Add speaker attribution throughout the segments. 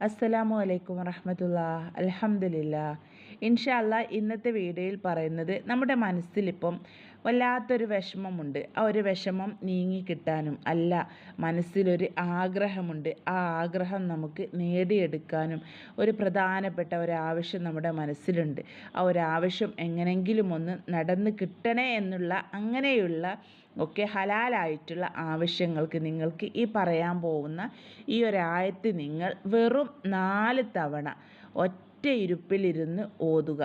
Speaker 1: അസ്സലാമു അലൈക്കും വറഹമത്തുള്ള അലഹമില്ല ഇൻഷാല്ല ഇന്നത്തെ വീഡിയോയിൽ പറയുന്നത് നമ്മുടെ മനസ്സിലിപ്പം വല്ലാത്തൊരു വിഷമമുണ്ട്. ആ ഒരു വിഷമം നീങ്ങി കിട്ടാനും അല്ല മനസ്സിലൊരു ആഗ്രഹമുണ്ട്. ആ ആഗ്രഹം നമുക്ക് നേടിയെടുക്കാനും ഒരു പ്രധാനപ്പെട്ട ഒരു ആവശ്യം നമ്മുടെ മനസ്സിലുണ്ട്. ആ ഒരു ആവശ്യം എങ്ങനെങ്കിലും ഒന്ന് നടന്ന് കിട്ടണേ എന്നുള്ള അങ്ങനെയുള്ള ഒക്കെ ഹലാലായിട്ടുള്ള ആവശ്യങ്ങൾക്ക് നിങ്ങൾക്ക് ഈ പറയാൻ പോകുന്ന ഈ ഒരായത്ത് നിങ്ങൾ വെറും നാല് തവണ ഒറ്റ ഇരുപ്പിലിരുന്ന് ഓതുക.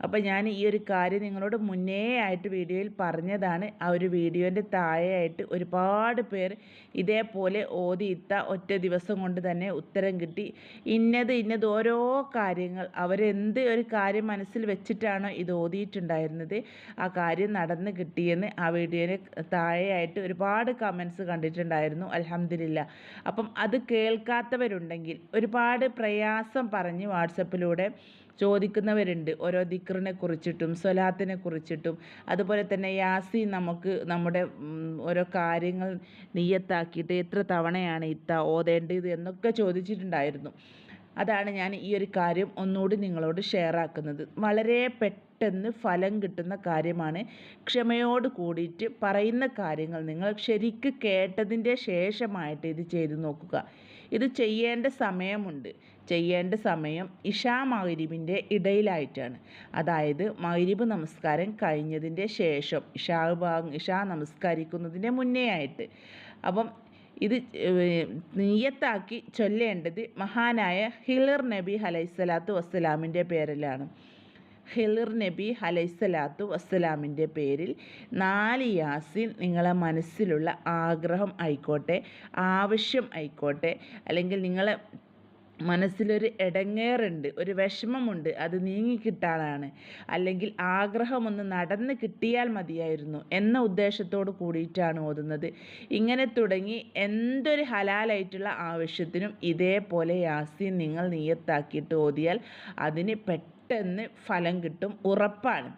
Speaker 1: അപ്പോൾ ഞാൻ ഈ ഒരു കാര്യം നിങ്ങളോട് മുന്നേ ആയിട്ട് വീഡിയോയിൽ പറഞ്ഞതാണ്. ആ ഒരു വീഡിയോന്റെ താഴെയായിട്ട് ഒരുപാട് പേർ ഇതേപോലെ ഓതി ഒറ്റ ദിവസം കൊണ്ട് തന്നെ ഉത്തരം കിട്ടി. ഇന്നത് ഇന്നത് ഓരോ കാര്യങ്ങൾ. അവരെന്ത് ഒരു കാര്യം മനസ്സിൽ വെച്ചിട്ടാണോ ഇത് ഓതിയിട്ടുണ്ടായിരുന്നത്? ആ കാര്യം നടന്ന് കിട്ടിയെന്ന് ആ വീഡിയോയിൽ താഴെയായിട്ട് ഒരുപാട് കമൻസ് കണ്ടിട്ടുണ്ടായിരുന്നു. അലഹമില്ല അപ്പം അത് കേൾക്കാത്തവരുണ്ടെങ്കിൽ ഒരുപാട് പ്രയാസം പറഞ്ഞ് വാട്സപ്പിലൂടെ ചോദിക്കുന്നവരുണ്ട്. ഓരോ ദിക്റിനെ കുറിച്ചിട്ടും സ്വലാത്തിനെ കുറിച്ചിട്ടും. അതുപോലെ തന്നെ യാസി നമുക്ക് നമ്മുടെ ഓരോ കാര്യങ്ങൾ നീയത്താക്കിയിട്ട് എത്ര തവണയാണ് ഇത്ത ഓതേണ്ടത് എന്നൊക്കെ ചോദിച്ചിട്ടുണ്ടായിരുന്നു. അതാണ് ഞാൻ ഈ ഒരു കാര്യം ഒന്നുകൂടി നിങ്ങളോട് ഷെയർ ആക്കുന്നത്. വളരെ പെട്ടെന്ന് ഫലം കിട്ടുന്ന കാര്യമാണ്. ക്ഷമയോട് കൂടിയിട്ട് പറയുന്ന കാര്യങ്ങൾ നിങ്ങൾ ശരിക്ക് കേട്ടതിന്റെ ശേഷമായിട്ട് ഇത് ചെയ്തു നോക്കുക. ഇത് ചെയ്യേണ്ട സമയമുണ്ട്. ചെയ്യേണ്ട സമയം ഇഷാ മഹരീബിന്റെ ഇടയിലായിട്ടാണ്. അതായത് മഗ്രിബ് നമസ്കാരം കഴിഞ്ഞതിന്റെ ശേഷം ഇഷാ ഇഷാ നമസ്കരിക്കുന്നതിന്റെ മുന്നേ ആയിട്ട് അപ്പം ഇത് നീയത്താക്കി ചൊല്ലേണ്ടത് മഹാനായ ഹിലർ നബി അലൈഹിസ്സലാത്തു വസ്സലാമിന്റെ പേരിലാണ്. ഹിലർ നബി അലൈഹിസ്സലാത്തു വസ്സലാമിന്റെ പേരിൽ നാല് യാസിൻ നിങ്ങളെ മനസ്സിലുള്ള ആഗ്രഹം ആയിക്കോട്ടെ ആവശ്യം ആയിക്കോട്ടെ അല്ലെങ്കിൽ നിങ്ങളെ മനസ്സിലൊരു ഇടങ്ങേറുണ്ട് ഒരു വിഷമമുണ്ട് അത് നീങ്ങിക്കിട്ടാനാണ് അല്ലെങ്കിൽ ആഗ്രഹമൊന്ന് നടന്ന് കിട്ടിയാൽ മതിയായിരുന്നു എന്ന ഉദ്ദേശത്തോട് കൂടിയിട്ടാണ് ഓതുന്നത്. ഇങ്ങനെ തുടങ്ങി എന്തൊരു ഹലാലായിട്ടുള്ള ആവശ്യത്തിനും ഇതേപോലെ യാസീൻ നിങ്ങൾ നീയത്താക്കിയിട്ട് ഓതിയാൽ അതിന് പെട്ടെന്ന് ഫലം കിട്ടും. ഉറപ്പാണ്.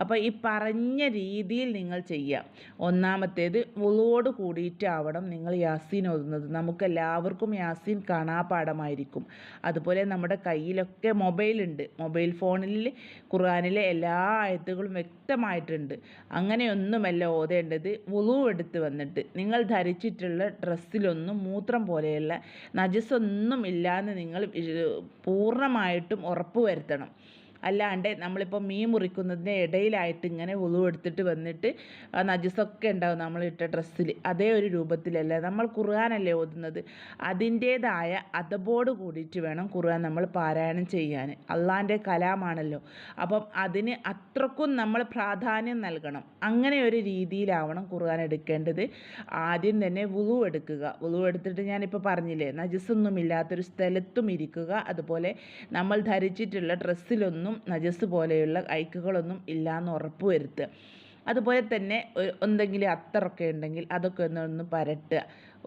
Speaker 1: അപ്പോൾ ഈ പറഞ്ഞ രീതിയിൽ നിങ്ങൾ ചെയ്യുക. ഒന്നാമത്തേത് വുളുവോട് കൂടിയിട്ടാവണം നിങ്ങൾ യാസീൻ ഓതുന്നത്. നമുക്കെല്ലാവർക്കും യാസീൻ കാണാപാഠമായിരിക്കും. അതുപോലെ നമ്മുടെ കയ്യിലൊക്കെ മൊബൈലുണ്ട്. മൊബൈൽ ഫോണിൽ ഖുർആാനിലെ എല്ലാ ആയത്തുകളും വ്യക്തമായിട്ടുണ്ട്. അങ്ങനെയൊന്നുമല്ല ഓതേണ്ടത്. വുളു എടുത്ത് വന്നിട്ട്. നിങ്ങൾ ധരിച്ചിട്ടുള്ള ഡ്രസ്സിലൊന്നും മൂത്രം പോലെയുള്ള നജസൊന്നും ഇല്ലാന്ന് നിങ്ങൾ പൂർണമായിട്ടും ഉറപ്പ് വരുത്തണം അല്ലാണ്ട് നമ്മളിപ്പോൾ മീൻ മുറിക്കുന്നതിന്റെ ഇടയിലായിട്ട് ഇങ്ങനെ ഉളു എടുത്തിട്ട് വന്നിട്ട് നജസൊക്കെ ഉണ്ടാവും നമ്മൾ ഇട്ട ഡ്രസ്സിൽ അതേ ഒരു രൂപത്തിലല്ല നമ്മൾ ഖുർആാനല്ലേ ഓതുന്നത്? അതിന്റേതായ അതബോട് കൂടിയിട്ട് വേണം ഖുർആൻ നമ്മൾ പാരായണം ചെയ്യാൻ അള്ളാന്റെ കലാമാണല്ലോ. അപ്പം അതിന് അത്രക്കും നമ്മൾ പ്രാധാന്യം നൽകണം. അങ്ങനെ ഒരു രീതിയിലാവണം ഖുർആൻ എടുക്കേണ്ടത്. ആദ്യം തന്നെ വുളു എടുക്കുക. വുളു എടുത്തിട്ട് ഞാനിപ്പോൾ പറഞ്ഞില്ലേ നജസൊന്നുമില്ലാത്തൊരു സ്ഥലത്തും ഇരിക്കുക. അതുപോലെ നമ്മൾ ധരിച്ചിട്ടുള്ള ഡ്രസ്സിലൊന്നും ഒന്നും നജസ് പോലെയുള്ള ഐക്കുകളൊന്നും ഇല്ലയെന്ന് ഉറപ്പ് വരുത്തുക. അതുപോലെ തന്നെ എന്തെങ്കിലും അത്തറൊക്കെ ഉണ്ടെങ്കിൽ അതൊക്കെ ഒന്ന് ഒന്ന് പരട്ടുക.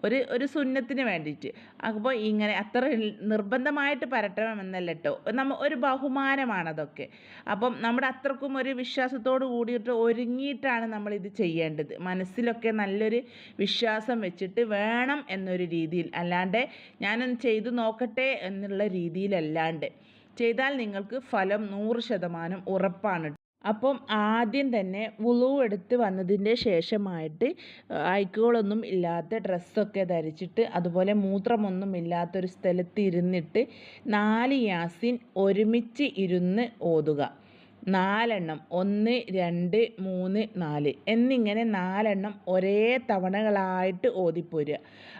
Speaker 1: ഒരു ഒരു സുന്നത്തിന് വേണ്ടിയിട്ട്. അപ്പോൾ ഇങ്ങനെ അത്ര നിർബന്ധമായിട്ട് പരട്ടണമെന്നല്ല കേട്ടോ നമ്മ ഒരു ബഹുമാനമാണ് അതൊക്കെ അപ്പം നമ്മുടെ അത്രക്കും ഒരു വിശ്വാസത്തോട് കൂടിയിട്ട് ഒരുങ്ങിയിട്ടാണ് നമ്മൾ ഇത് ചെയ്യേണ്ടത്. മനസ്സിലൊക്കെ നല്ലൊരു വിശ്വാസം വെച്ചിട്ട് വേണം എന്നൊരു രീതിയിൽ. അല്ലാണ്ട് ഞാനൊന്ന് ചെയ്തു നോക്കട്ടെ എന്നുള്ള രീതിയിലല്ലാണ്ട്. ചെയ്താൽ നിങ്ങൾക്ക് ഫലം നൂറ് ശതമാനം ഉറപ്പാണ്. അപ്പം ആദ്യം തന്നെ വുളു എടുത്ത് വന്നതിന്റെ ശേഷമായിട്ട് അയക്കുകളൊന്നും ഇല്ലാത്ത ഡ്രസ്സൊക്കെ ധരിച്ചിട്ട് അതുപോലെ മൂത്രമൊന്നും ഇല്ലാത്തൊരു സ്ഥലത്ത് ഇരുന്നിട്ട് നാല് യാസിൻ ഒരുമിച്ച് ഇരുന്ന് ഓതുക. നാലെണ്ണം. ഒന്ന് രണ്ട് മൂന്ന് നാല്. എന്നിങ്ങനെ നാലെണ്ണം ഒരേ തവണകളായിട്ട് ഓതിപ്പോരുക.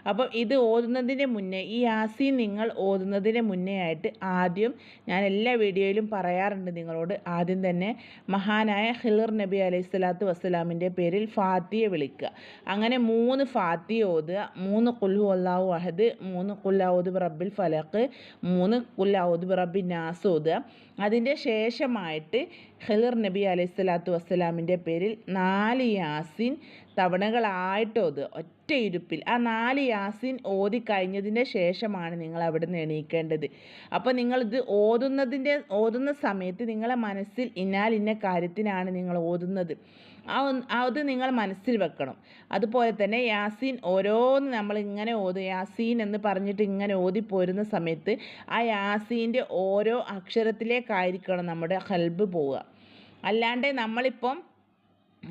Speaker 1: അപ്പം ഇത് ഓതുന്നതിന് മുന്നേ ഈ ആസി നിങ്ങൾ ഓതുന്നതിന് മുന്നേ ആയിട്ട് ആദ്യം ഞാൻ എല്ലാ വീഡിയോയിലും പറയാറുണ്ട് നിങ്ങളോട്. ആദ്യം തന്നെ മഹാനായ ഹിലർ നബി അലൈഹി സ്വലാത്തു വസ്സലാമിന്റെ പേരിൽ ഫാത്തിയെ വിളിക്കുക. അങ്ങനെ മൂന്ന് ഫാത്തി ഓതുക. മൂന്ന് കുല്ലു അള്ളാഹു അഹദ് മൂന്ന് കുല്ലാവുദ് റബ്ബിൽ ഫലക്ക് മൂന്ന് കുല്ലാവുദ് റബ്ബി നാസ് ഓതുക. അതിന്റെ ശേഷമായിട്ട് ഖിളിർ നബി അലൈഹി സ്വലാത്തു വസ്സലാമിന്റെ പേരിൽ നാല് യാസിൻ തവണകളായിട്ട് ഓത് ഒറ്റ ഇരുപ്പിൽ. ആ നാല് യാസിൻ ഓതി കഴിഞ്ഞതിന്റെ ശേഷമാണ് നിങ്ങൾ അവിടെ നിന്ന് എണീക്കേണ്ടത്. അപ്പോൾ നിങ്ങളിത് ഓതുന്നതിന്റെ ഓതുന്ന സമയത്ത് നിങ്ങളെ മനസ്സിൽ ഇന്നാൽ ഇന്ന കാര്യത്തിനാണ് നിങ്ങൾ ഓതുന്നത്. ആ അത് നിങ്ങൾ മനസ്സിൽ വെക്കണം. അതുപോലെ തന്നെ യാസീൻ ഓരോന്ന് നമ്മൾ ഇങ്ങനെ ഓതും. യാസീൻ എന്ന് പറഞ്ഞിട്ട് ഇങ്ങനെ ഓതിപ്പോരുന്ന സമയത്ത് ആ യാസീന്റെ ഓരോ അക്ഷരത്തിലേക്കായിരിക്കണം നമ്മുടെ ഹെൽബ് പോവുക. അല്ലാണ്ട് നമ്മളിപ്പം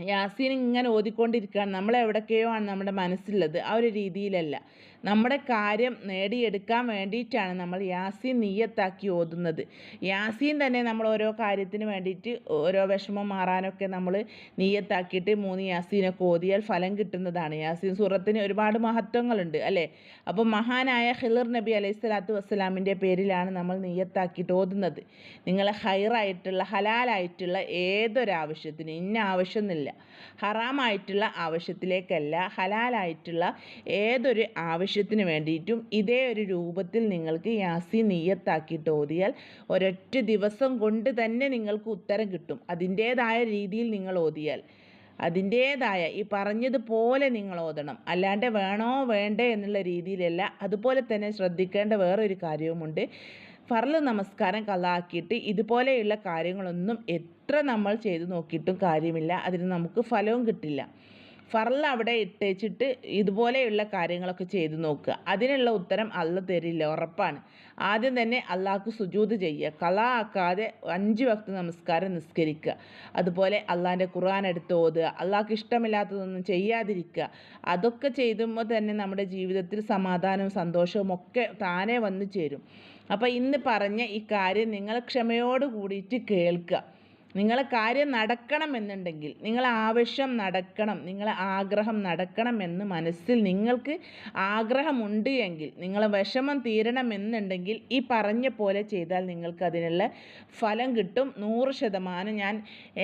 Speaker 1: യാസീൻ ഇങ്ങനെ ഓതിക്കൊണ്ടിരിക്കുകയാണ്. നമ്മൾ എവിടൊക്കെയോ ആണ് നമ്മുടെ മനസ്സിലുള്ളത്. ആ ഒരു രീതിയിലല്ല. നമ്മുടെ കാര്യം നേടിയെടുക്കാൻ വേണ്ടിയിട്ടാണ് നമ്മൾ യാസീൻ നീയത്താക്കി ഓതുന്നത്. യാസീൻ തന്നെ നമ്മൾ ഓരോ കാര്യത്തിന് വേണ്ടിയിട്ട് ഓരോ വിഷമം മാറാനൊക്കെ നമ്മൾ നീയത്താക്കിയിട്ട് മൂന്ന് യാസീനൊക്കെ ഓതിയാൽ ഫലം കിട്ടുന്നതാണ്. യാസീൻ സൂറത്തിന് ഒരുപാട് മഹത്വങ്ങളുണ്ട് അല്ലേ? അപ്പോൾ മഹാനായ ഹിലർ നബി അലൈഹി സ്വലാത്തു വസ്സലാമിന്റെ പേരിലാണ് നമ്മൾ നീയത്താക്കിയിട്ട് ഓതുന്നത്. നിങ്ങൾ ഹൈറായിട്ടുള്ള ഹലാലായിട്ടുള്ള ഏതൊരാവശ്യത്തിന് ഇന്ന ആവശ്യമൊന്നുമില്ല. ഹറാമായിട്ടുള്ള ആവശ്യത്തിലേക്കല്ല ഹലാലായിട്ടുള്ള ഏതൊരു ആവശ്യത്തിന് വേണ്ടിയിട്ടും ഇതേ ഒരു രൂപത്തിൽ നിങ്ങൾക്ക് യാസി നീയത്താക്കിയിട്ട് ഓതിയാൽ ഒരൊറ്റ ദിവസം കൊണ്ട് തന്നെ നിങ്ങൾക്ക് ഉത്തരം കിട്ടും. അതിന്റേതായ രീതിയിൽ നിങ്ങൾ ഓതിയാൽ. അതിന്റേതായ ഈ പറഞ്ഞതുപോലെ നിങ്ങൾ ഓതണം. അല്ലാണ്ട് വേണോ വേണ്ടേ എന്നുള്ള രീതിയിലല്ല. അതുപോലെ തന്നെ ശ്രദ്ധിക്കേണ്ട വേറൊരു കാര്യവുമുണ്ട്. ഫർൾ നമസ്കാരം കലാക്കിയിട്ട് ഇതുപോലെയുള്ള കാര്യങ്ങളൊന്നും എത്ര നമ്മൾ ചെയ്തു നോക്കിയിട്ടും കാര്യമില്ല. അതിന് നമുക്ക് ഫലവും കിട്ടില്ല. ഫർൾ അവിടെ ഇട്ടേച്ചിട്ട് ഇതുപോലെയുള്ള കാര്യങ്ങളൊക്കെ ചെയ്തു നോക്കുക. അതിനുള്ള ഉത്തരം അല്ല തരില്ല ഉറപ്പാണ്. ആദ്യം തന്നെ അള്ളാഹ്ക്ക് സുജൂത് ചെയ്യുക. കള ആക്കാതെ അഞ്ച് വക്ത നമസ്കാരം നിസ്കരിക്കുക. അതുപോലെ അള്ളാഹിന്റെ ഖുർആൻ എടുത്ത് ഓതുക. അള്ളാഹ്ക്ക് ഇഷ്ടമില്ലാത്തതൊന്നും ചെയ്യാതിരിക്കുക. അതൊക്കെ ചെയ്യുമ്പോൾ തന്നെ നമ്മുടെ ജീവിതത്തിൽ സമാധാനവും സന്തോഷവും ഒക്കെ താനേ വന്നു ചേരും. അപ്പോൾ ഇന്ന് പറഞ്ഞ ഈ കാര്യം നിങ്ങൾ ക്ഷമയോട് കൂടിയിട്ട് കേൾക്കുക. നിങ്ങളെ കാര്യം നടക്കണം എന്നുണ്ടെങ്കിൽ നിങ്ങൾ ആവശ്യം നടക്കണം നിങ്ങളെ ആഗ്രഹം നടക്കണം എന്ന് മനസ്സിൽ നിങ്ങൾക്ക് ആഗ്രഹമുണ്ട് എങ്കിൽ നിങ്ങളെ വിഷമം തീരണമെന്നുണ്ടെങ്കിൽ ഈ പറഞ്ഞ പോലെ ചെയ്താൽ നിങ്ങൾക്ക് അതിനുള്ള ഫലം കിട്ടും. നൂറ് ശതമാനം ഞാൻ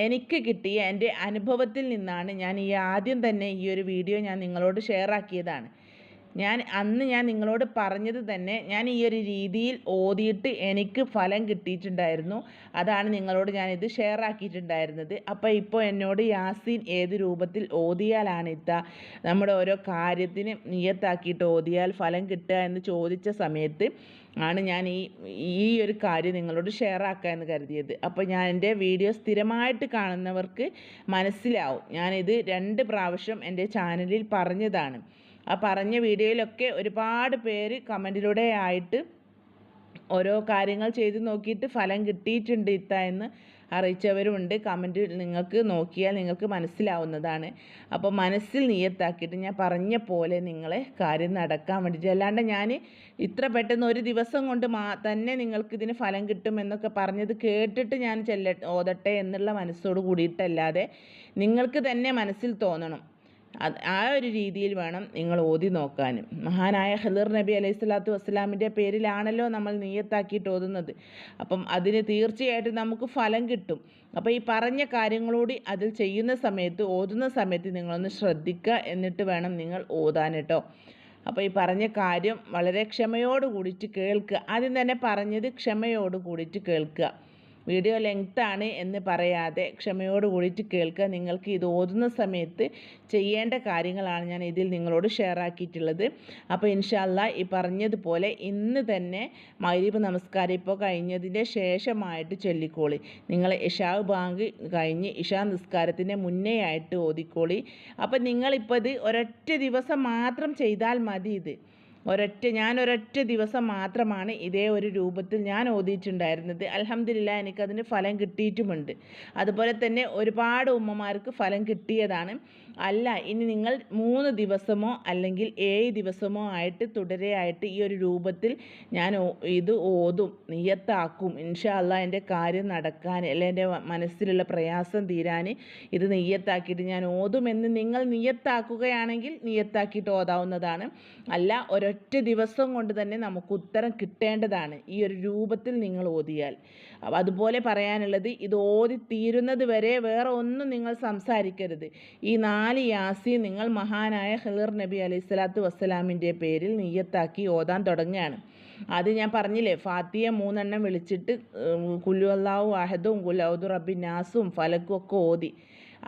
Speaker 1: എനിക്ക് കിട്ടിയ എന്റെ അനുഭവത്തിൽ നിന്നാണ് ഞാൻ ഈ ആദ്യം തന്നെ ഈ ഒരു വീഡിയോ ഞാൻ നിങ്ങളോട് ഷെയർ ആക്കിയതാണ്. ഞാൻ അന്ന് ഞാൻ നിങ്ങളോട് പറഞ്ഞത് തന്നെ ഞാൻ ഈ ഒരു രീതിയിൽ ഓതിയിട്ട് എനിക്ക് ഫലം കിട്ടിയിട്ടുണ്ടായിരുന്നു. അതാണ് നിങ്ങളോട് ഞാനിത് ഷെയർ ആക്കിയിട്ടുണ്ടായിരുന്നത്. അപ്പോൾ ഇപ്പോൾ എന്നോട് യാസീൻ ഏത് രൂപത്തിൽ ഓതിയാലാണ് ഇത്ത? നമ്മുടെ ഓരോ കാര്യത്തിന് നിയത്താക്കിയിട്ട് ഓതിയാൽ ഫലം കിട്ടുക എന്ന് ചോദിച്ച സമയത്ത് ആണ് ഞാൻ ഈ ഈ ഒരു കാര്യം നിങ്ങളോട് ഷെയർ ആക്കാമെന്ന് കരുതിയത്. അപ്പോൾ ഞാൻ എന്റെ വീഡിയോ സ്ഥിരമായിട്ട് കാണുന്നവർക്ക് മനസ്സിലാവും. ഞാനിത് രണ്ട് പ്രാവശ്യം എന്റെ ചാനലിൽ പറഞ്ഞതാണ്. ആ പറഞ്ഞ വീഡിയോയിലൊക്കെ ഒരുപാട് പേര് കമന്റിലൂടെ ആയിട്ട് ഓരോ കാര്യങ്ങൾ ചെയ്ത് നോക്കിയിട്ട് ഫലം കിട്ടിയിട്ടുണ്ട് ഇത്ത എന്ന് അറിയിച്ചവരുമുണ്ട് കമന്റ് നിങ്ങൾക്ക് നോക്കിയാൽ നിങ്ങൾക്ക് മനസ്സിലാവുന്നതാണ്. അപ്പോൾ മനസ്സിൽ നിയത്താക്കിയിട്ട് ഞാൻ പറഞ്ഞ പോലെ നിങ്ങളെ കാര്യം നടക്കാൻ വേണ്ടിയിട്ട്. അല്ലാണ്ട് ഞാൻ ഇത്ര പെട്ടെന്ന് ഒരു ദിവസം കൊണ്ട് മാ തന്നെ നിങ്ങൾക്ക് ഇതിന് ഫലം കിട്ടുമെന്നൊക്കെ പറഞ്ഞത് കേട്ടിട്ട് ഞാൻ ചെല്ല ഓതട്ടെ എന്നുള്ള മനസ്സോട് കൂടിയിട്ടല്ലാതെ നിങ്ങൾക്ക് തന്നെ മനസ്സിൽ തോന്നണം. ആ ഒരു രീതിയിൽ വേണം നിങ്ങൾ ഓതി നോക്കാനും മഹാനായ ഖിദർ നബി അലൈഹി സ്വലാത്തു വസ്സലാമിന്റെ പേരിലാണല്ലോ നമ്മൾ നീയത്താക്കിയിട്ട് ഓതുന്നത്. അപ്പം അതിന് തീർച്ചയായിട്ടും നമുക്ക് ഫലം കിട്ടും. അപ്പോൾ ഈ പറഞ്ഞ കാര്യങ്ങളോട് അതിൽ ചെയ്യുന്ന സമയത്ത് ഓതുന്ന സമയത്ത് നിങ്ങളൊന്ന് ശ്രദ്ധിക്കുക എന്നിട്ട് വേണം നിങ്ങൾ ഓതാൻ കേട്ടോ. അപ്പോൾ ഈ പറഞ്ഞ കാര്യം വളരെ ക്ഷമയോട് കൂടിയിട്ട് കേൾക്കുക. ആദ്യം തന്നെ പറഞ്ഞത് ക്ഷമയോട് കൂടിയിട്ട് കേൾക്കുക. വീഡിയോ ലെങ്ത്താണ് എന്ന് പറയാതെ ക്ഷമയോട് കൂടിയിട്ട് കേൾക്കുക. നിങ്ങൾക്ക് ഇത് ഓതുന്ന സമയത്ത് ചെയ്യേണ്ട കാര്യങ്ങളാണ് ഞാൻ ഇതിൽ നിങ്ങളോട് ഷെയർ ആക്കിയിട്ടുള്ളത്. അപ്പോൾ ഇൻഷാല്ല ഈ പറഞ്ഞതുപോലെ ഇന്ന് തന്നെ മൈരീബ് നമസ്കാരം ഇപ്പോൾ കഴിഞ്ഞതിന്റെ ശേഷമായിട്ട് ചൊല്ലിക്കോളി. നിങ്ങൾ ഇഷാവ് ബാങ്ക് കഴിഞ്ഞ് ഇഷാ നിസ്കാരത്തിന്റെ മുന്നേ ആയിട്ട് ഓതിക്കോളി. അപ്പോൾ നിങ്ങളിപ്പോൾ ഇത് ഒരൊറ്റ ദിവസം മാത്രം ചെയ്താൽ മതി ഇത്. ഒരൊറ്റ ഞാൻ ദിവസം മാത്രമാണ് ഇതേ ഒരു രൂപത്തിൽ ഞാൻ ഓതിയിട്ടുണ്ടായിരുന്നത്. അലഹമില്ല എനിക്കതിന് ഫലം കിട്ടിയിട്ടുമുണ്ട്. അതുപോലെ തന്നെ ഒരുപാട് ഉമ്മമാർക്ക് ഫലം കിട്ടിയതാണ്. അല്ല ഇനി നിങ്ങൾ മൂന്ന് ദിവസമോ അല്ലെങ്കിൽ ഏഴ് ദിവസമോ ആയിട്ട് തുടരെയായിട്ട് ഈ ഒരു രൂപത്തിൽ ഞാൻ ഇത് ഓതും നെയ്യത്താക്കും ഇൻഷാ അല്ല എന്റെ കാര്യം നടക്കാൻ അല്ലെ എന്റെ മനസ്സിലുള്ള പ്രയാസം തീരാൻ ഇത് നെയ്യത്താക്കിയിട്ട് ഞാൻ ഓതുമെന്ന് നിങ്ങൾ നിയത്താക്കുകയാണെങ്കിൽ നിയത്താക്കിയിട്ട് ഓതാവുന്നതാണ്. അല്ല ഒരൊറ്റ ദിവസം കൊണ്ട് തന്നെ നമുക്ക് ഉത്തരം കിട്ടേണ്ടതാണ് ഈ ഒരു രൂപത്തിൽ നിങ്ങൾ ഓതിയാൽ. അതുപോലെ പറയാനുള്ളത് ഇത് ഓതി തീരുന്നത് വരെ വേറെ ഒന്നും നിങ്ങൾ സംസാരിക്കരുത്. ഈ നാല് യാസി നിങ്ങൾ മഹാനായ ഹിർ നബി അലൈഹി സ്വലാത്തു വസ്സലാമിന്റെ പേരിൽ നെയ്യത്താക്കി ഓതാൻ തുടങ്ങുകയാണ്. അത് ഞാൻ പറഞ്ഞില്ലേ ഫാത്തിയെ മൂന്നെണ്ണം വിളിച്ചിട്ട് കുല്ലു അള്ളാഹു അഹദും കുലൗദു റബി നാസും ഫലക്കും ഒക്കെ ഓതി.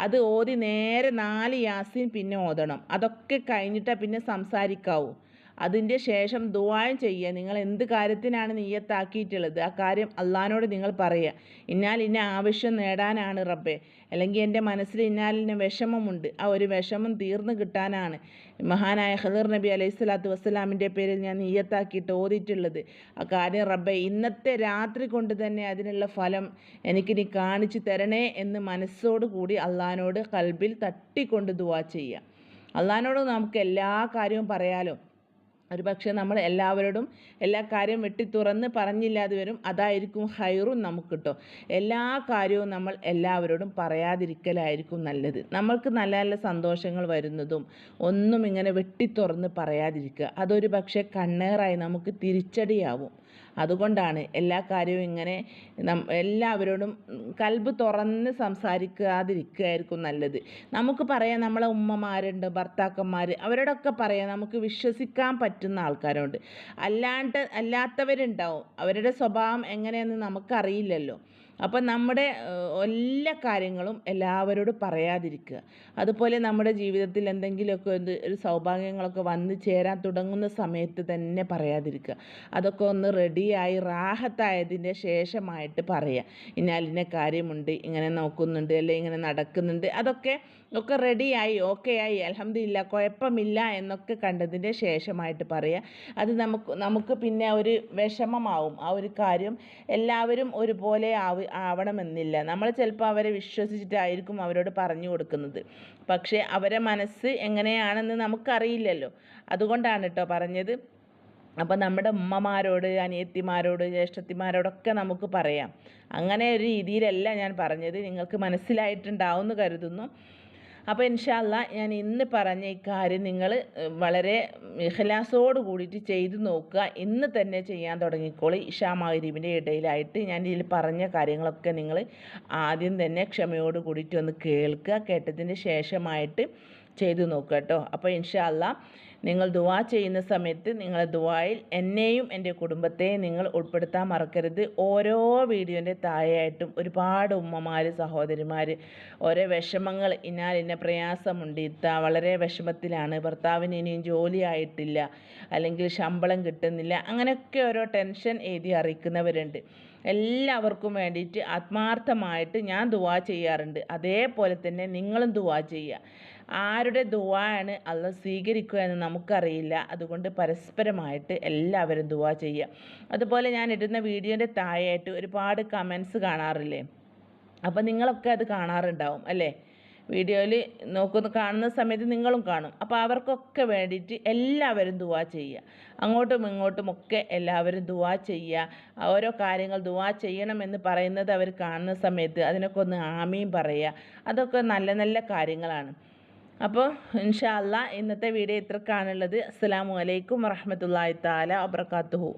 Speaker 1: അത് ഓതി നേരെ നാല് യാസിൻ പിന്നെ ഓതണം. അതൊക്കെ കഴിഞ്ഞിട്ടാണ് പിന്നെ സംസാരിക്കാവൂ. അതിന്റെ ശേഷം ദുവായും ചെയ്യുക. നിങ്ങൾ എന്ത് കാര്യത്തിനാണ് നീയത്താക്കിയിട്ടുള്ളത്? ആ കാര്യം അള്ളഹാനോട് നിങ്ങൾ പറയുക. ഇന്നാൽ ഇന്ന ആവശ്യം നേടാനാണ് റബ്ബെ. അല്ലെങ്കിൽ എന്റെ മനസ്സിൽ ഇന്നാലിന് വിഷമമുണ്ട്. ആ ഒരു വിഷമം തീർന്നു കിട്ടാനാണ്. മഹാനായ ഹദർ നബി അലൈഹി സ്വലാത്തു വസ്സലാമിന്റെ പേരിൽ ഞാൻ നീയത്താക്കിയിട്ട് ഓതിയിട്ടുള്ളത്. ആ കാര്യം റബ്ബെ ഇന്നത്തെ രാത്രി കൊണ്ട് തന്നെ അതിനുള്ള ഫലം എനിക്ക് നീ കാണിച്ചു തരണേ എന്ന് മനസ്സോട് കൂടി അള്ളഹാനോട് കൽബിൽ തട്ടിക്കൊണ്ട് ദുവാ ചെയ്യുക. അള്ളഹാനോട് നമുക്ക് എല്ലാ കാര്യവും പറയാലോ? ഒരു പക്ഷേ നമ്മൾ എല്ലാവരോടും എല്ലാ കാര്യവും വെട്ടി തുറന്ന് പറഞ്ഞില്ലാതെ വരും. അതായിരിക്കും ഹൈറും നമുക്ക് കിട്ടും എല്ലാ കാര്യവും നമ്മൾ എല്ലാവരോടും പറയാതിരിക്കലായിരിക്കും നല്ലത്. നമ്മൾക്ക് നല്ല നല്ല സന്തോഷങ്ങൾ വരുന്നതും ഒന്നും ഇങ്ങനെ വെട്ടി തുറന്ന് പറയാതിരിക്കുക. അതൊരു പക്ഷേ കണ്ണേറായി നമുക്ക് തിരിച്ചടിയാവും. അതുകൊണ്ടാണ് എല്ലാ കാര്യവും ഇങ്ങനെ എല്ലാവരോടും കൽബ് തുറന്ന് സംസാരിക്കാതിരിക്കുകയായിരിക്കും നല്ലത്. നമുക്ക് പറയാം നമ്മളെ ഉമ്മമാരുണ്ട് ഭർത്താക്കന്മാർ അവരോടൊക്കെ പറയാം നമുക്ക് വിശ്വസിക്കാൻ പറ്റുന്ന ആൾക്കാരുണ്ട്. അല്ലാണ്ട് അല്ലാത്തവരുണ്ടാവും. അവരുടെ സ്വഭാവം എങ്ങനെയെന്ന് നമുക്കറിയില്ലല്ലോ. അപ്പം നമ്മുടെ എല്ലാ കാര്യങ്ങളും എല്ലാവരോടും പറയാതിരിക്കുക. അതുപോലെ നമ്മുടെ ജീവിതത്തിൽ എന്തെങ്കിലുമൊക്കെ എന്ത് ഒരു സൗഭാഗ്യങ്ങളൊക്കെ വന്ന് ചേരാൻ തുടങ്ങുന്ന സമയത്ത് തന്നെ പറയാതിരിക്കുക. അതൊക്കെ ഒന്ന് റെഡിയായി റാഹത്തായതിന്റെ ശേഷമായിട്ട് പറയുക. ഇന്നാലിന്ന കാര്യമുണ്ട് ഇങ്ങനെ നോക്കുന്നുണ്ട് അല്ലെങ്കിൽ ഇങ്ങനെ നടക്കുന്നുണ്ട് അതൊക്കെ ഒക്കെ റെഡിയായി ഓക്കെ ആയി അലഹമില്ല കുഴപ്പമില്ല എന്നൊക്കെ കണ്ടതിന്റെ ശേഷമായിട്ട് പറയുക അത് നമുക്ക് നമുക്ക് പിന്നെ ഒരു വിഷമമാവും. ആ ഒരു കാര്യം എല്ലാവരും ഒരുപോലെ ആവ ആവണമെന്നില്ല. നമ്മൾ ചിലപ്പോൾ അവരെ വിശ്വസിച്ചിട്ടായിരിക്കും അവരോട് പറഞ്ഞു കൊടുക്കുന്നത്. പക്ഷേ അവരെ മനസ്സ് എങ്ങനെയാണെന്ന് നമുക്കറിയില്ലല്ലോ. അതുകൊണ്ടാണ് കേട്ടോ പറഞ്ഞത്. അപ്പോൾ നമ്മുടെ ഉമ്മമാരോട് അനിയത്തിമാരോട് ജ്യേഷ്ഠത്തിമാരോടൊക്കെ നമുക്ക് പറയാം. അങ്ങനെ ഒരു രീതിയിലല്ല ഞാൻ പറഞ്ഞത്. നിങ്ങൾക്ക് മനസ്സിലായിട്ടുണ്ടാവും എന്ന് കരുതുന്നു. അപ്പോൾ ഇൻഷാല്ല ഞാൻ ഇന്ന് പറഞ്ഞ ഈ കാര്യം നിങ്ങൾ വളരെ ഇഖലാസോട് കൂടിയിട്ട് ചെയ്ത് നോക്കുക. ഇന്ന് തന്നെ ചെയ്യാൻ തുടങ്ങിക്കോളി. ഇഷാ മഹരീബിന്റെ ഇടയിലായിട്ട് ഞാൻ ഇതിൽ പറഞ്ഞ കാര്യങ്ങളൊക്കെ നിങ്ങൾ ആദ്യം തന്നെ ക്ഷമയോട് കൂടിയിട്ട് ഒന്ന് കേൾക്കുക. കേട്ടതിന് ശേഷമായിട്ട് ചെയ്തു നോക്കുക കേട്ടോ. അപ്പോൾ ഇൻഷാല്ല നിങ്ങൾ ദുവാ ചെയ്യുന്ന സമയത്ത് നിങ്ങളെ ദുവായിൽ എന്നെയും എന്റെ കുടുംബത്തെയും നിങ്ങൾ ഉൾപ്പെടുത്താൻ മറക്കരുത്. ഓരോ വീഡിയോന്റെ താഴെയായിട്ടും ഒരുപാട് ഉമ്മമാർ സഹോദരിമാർ ഓരോ വിഷമങ്ങൾ ഇന്നാൽ ഇന്ന പ്രയാസമുണ്ട്. ഇത്ത വളരെ വിഷമത്തിലാണ്. ഭർത്താവിന് ഇനിയും ജോലി ആയിട്ടില്ല അല്ലെങ്കിൽ ശമ്പളം കിട്ടുന്നില്ല. അങ്ങനെയൊക്കെ ഓരോ ടെൻഷൻ എഴുതി അറിയിക്കുന്നവരുണ്ട്. എല്ലാവർക്കും വേണ്ടിയിട്ട് ആത്മാർത്ഥമായിട്ട് ഞാൻ ദുവാ ചെയ്യാറുണ്ട്. അതേപോലെ തന്നെ നിങ്ങളും ദുവാ ചെയ്യുക. ആരുടെ ദുവാണ് അള്ള സ്വീകരിക്കുക എന്ന് നമുക്കറിയില്ല. അതുകൊണ്ട് പരസ്പരമായിട്ട് എല്ലാവരും ദുവാ ചെയ്യുക. അതുപോലെ ഞാൻ ഇടുന്ന വീഡിയോന്റെ താഴെയായിട്ട് ഒരുപാട് കമൻസ് കാണാറില്ലേ? അപ്പം നിങ്ങളൊക്കെ അത് കാണാറുണ്ടാവും അല്ലേ? വീഡിയോയിൽ നോക്കുന്ന കാണുന്ന സമയത്ത് നിങ്ങളും കാണും. അപ്പോൾ അവർക്കൊക്കെ വേണ്ടിയിട്ട് എല്ലാവരും ദുവാ ചെയ്യുക. അങ്ങോട്ടും ഇങ്ങോട്ടും ഒക്കെ എല്ലാവരും ദുവാ ചെയ്യുക. ഓരോ കാര്യങ്ങൾ ദുവാ ചെയ്യണമെന്ന് പറയുന്നത് അവർ കാണുന്ന സമയത്ത് അതിനൊക്കെ ഒന്ന് ആമീൻ പറയുക. അതൊക്കെ നല്ല നല്ല കാര്യങ്ങളാണ്. അപ്പോൾ ഇൻഷാ അല്ലാ ഇന്നത്തെ വീഡിയോ ഇത്രക്കാണുള്ളത്. അസ്സാം വലൈക്കും വറഹമത്തല്ലാ താല വബർക്കാത്തുഹു